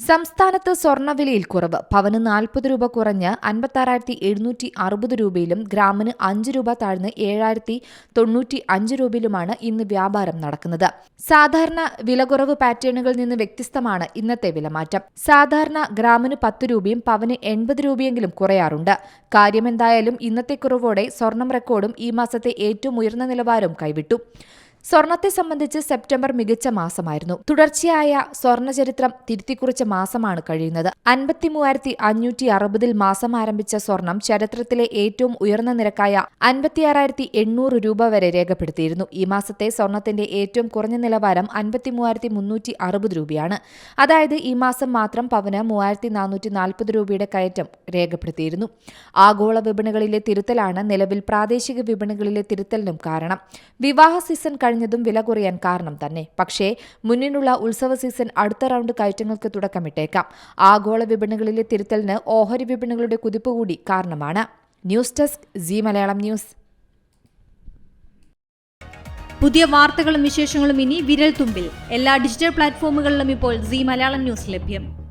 സംസ്ഥാനത്ത് സ്വർണവിലയിൽ കുറവ്. പവന് നാൽപ്പത് രൂപ കുറഞ്ഞ് അൻപത്താറായിരത്തി എഴുന്നൂറ്റി അറുപത് രൂപയിലും ഗ്രാമിന് അഞ്ച് രൂപ താഴ്ന്ന് ഏഴായിരത്തി തൊണ്ണൂറ്റി അഞ്ച് രൂപയിലുമാണ് ഇന്ന് വ്യാപാരം നടക്കുന്നത്. സാധാരണ വിലകുറവ് പാറ്റേണുകളിൽ നിന്ന് വ്യത്യസ്തമാണ് ഇന്നത്തെ വിലമാറ്റം. സാധാരണ ഗ്രാമിന് പത്ത് രൂപയും പവന് എൺപത് രൂപയെങ്കിലും കുറയാറുണ്ട്. കാര്യമെന്തായാലും ഇന്നത്തെ കുറവോടെ സ്വർണം റെക്കോർഡും ഈ മാസത്തെ ഏറ്റവും ഉയർന്ന നിലവാരവും കൈവിട്ടു. സ്വർണത്തെ സംബന്ധിച്ച് സെപ്റ്റംബർ മികച്ച മാസമായിരുന്നു. തുടർച്ചയായ സ്വർണ ചരിത്രം തിരുത്തിക്കുറിച്ച മാസമാണ് കഴിയുന്നത്. അൻപത്തി മൂവായിരത്തി അഞ്ഞൂറ്റി അറുപതിൽ മാസം ആരംഭിച്ച സ്വർണം ചരിത്രത്തിലെ ഏറ്റവും ഉയർന്ന നിരക്കായ അൻപത്തിയാറായിരത്തി എണ്ണൂറ് രൂപ വരെ രേഖപ്പെടുത്തിയിരുന്നു. ഈ മാസത്തെ സ്വർണത്തിന്റെ ഏറ്റവും കുറഞ്ഞ നിലവാരം അൻപത്തി മൂവായിരത്തി മുന്നൂറ്റി അറുപത് രൂപയാണ്. അതായത് ഈ മാസം മാത്രം പവന് മൂവായിരത്തി നാനൂറ്റി നാൽപ്പത് രൂപയുടെ കയറ്റം രേഖപ്പെടുത്തിയിരുന്നു. ആഗോള വിപണികളിലെ തിരുത്തലാണ് നിലവിൽ പ്രാദേശിക വിപണികളിലെ തിരുത്തലിനും കാരണം. വിവാഹ സീസൺ കഴിഞ്ഞതും വില കുറയാൻ കാരണം തന്നെ. പക്ഷേ മുന്നിലുള്ള ഉത്സവ സീസൺ അടുത്ത റൗണ്ട് കയറ്റങ്ങൾക്ക് തുടക്കമിട്ടേക്കാം. ആഗോള വിപണികളിലെ തിരുത്തലിന് ഓഹരി വിപണികളുടെ കുതിപ്പ് കൂടി കാരണമാണ്. News desk Zee Malayalam news. പുതിയ വാർത്തകളും വിശേഷങ്ങളും ഇനി വിരൽ തുമ്പിൽ. എല്ലാ ഡിജിറ്റൽ പ്ലാറ്റ്ഫോമുകളിലും ഇപ്പോൾ സി മലയാളം ന്യൂസ് ലഭ്യം.